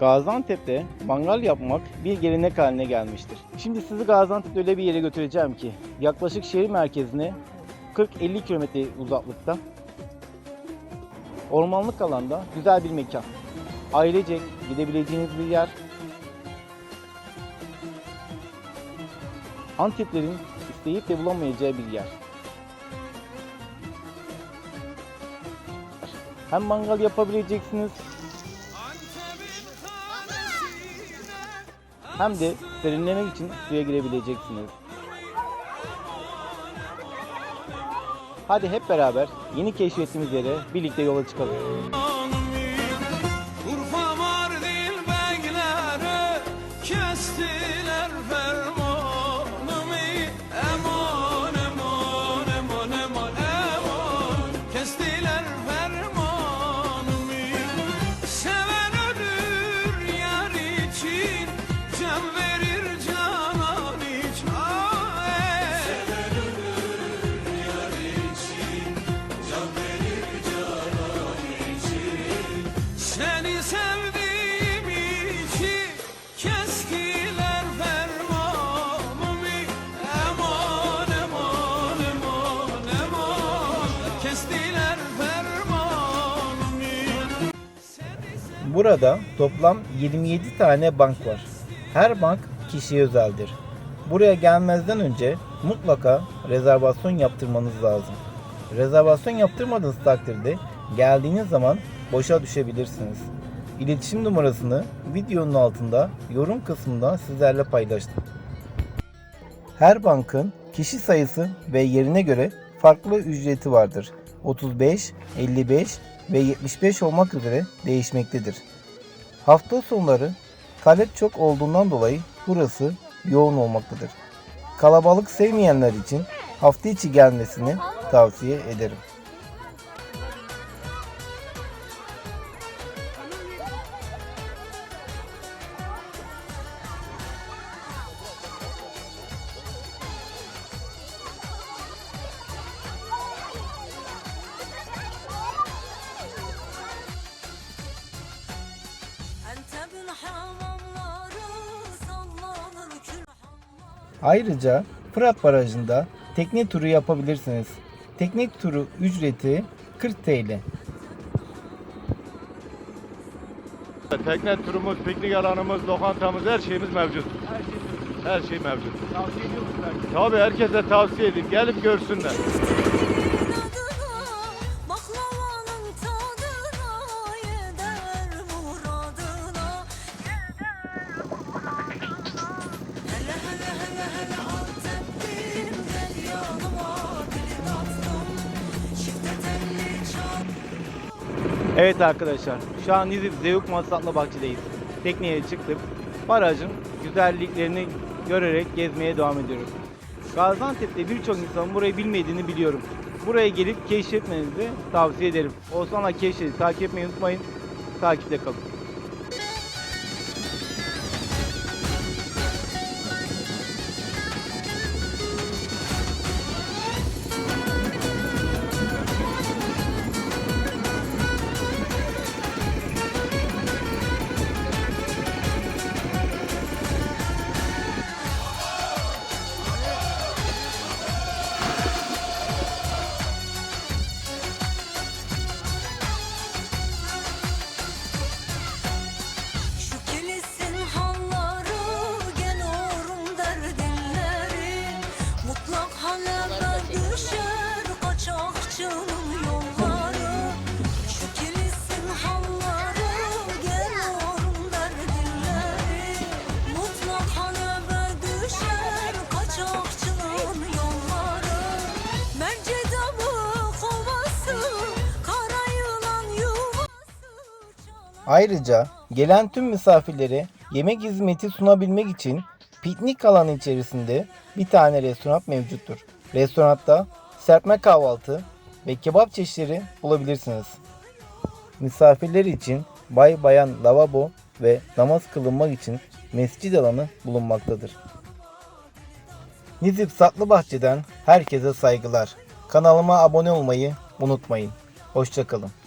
Gaziantep'te mangal yapmak bir gelenek haline gelmiştir. Şimdi sizi Gaziantep'te öyle bir yere götüreceğim ki yaklaşık şehir merkezine 40-50 kilometre uzaklıkta ormanlık alanda güzel bir mekan. Ailecek gidebileceğiniz bir yer. Anteplerin isteyip de bulamayacağı bir yer. Hem mangal yapabileceksiniz hem de serinlemek için suya girebileceksiniz. Hadi hep beraber yeni keşfettiğimiz yere birlikte yola çıkalım. Burada toplam 27 tane bank var. Her bank kişiye özeldir. Buraya gelmezden önce mutlaka rezervasyon yaptırmanız lazım. Rezervasyon yaptırmadığınız takdirde geldiğiniz zaman boşa düşebilirsiniz. İletişim numarasını videonun altında yorum kısmında sizlerle paylaştım. Her bankın kişi sayısı ve yerine göre farklı ücreti vardır. 35, 55 ve 75 olmak üzere değişmektedir. Hafta sonları talep çok olduğundan dolayı burası yoğun olmaktadır. Kalabalık sevmeyenler için hafta içi gelmesini tavsiye ederim. Ayrıca Fırat Barajı'nda tekne turu yapabilirsiniz. Tekne turu ücreti 40 TL. Tekne turumuz, piknik alanımız, lokantamız, her şeyimiz mevcut. Her şey mevcut. Tabii herkese tavsiye edeyim. Gelip görsünler. Evet arkadaşlar, şu an Nizip Zeyuk Masatlı Bahçe'deyiz. Tekneye çıktık. Barajın güzelliklerini görerek gezmeye devam ediyoruz. Gaziantep'te birçok insanın burayı bilmediğini biliyorum. Buraya gelip keşfetmenizi tavsiye ederim. Oğuzhan'la keşfeti takip etmeyi unutmayın. Takipte kalın. Ayrıca gelen tüm misafirlere yemek hizmeti sunabilmek için piknik alanı içerisinde bir tane restoran mevcuttur. Restoranda serpme kahvaltı ve kebap çeşitleri bulabilirsiniz. Misafirler için bay bayan lavabo ve namaz kılınmak için mescid alanı bulunmaktadır. Nizip Satlıbahçe'den herkese saygılar. Kanalıma abone olmayı unutmayın. Hoşçakalın.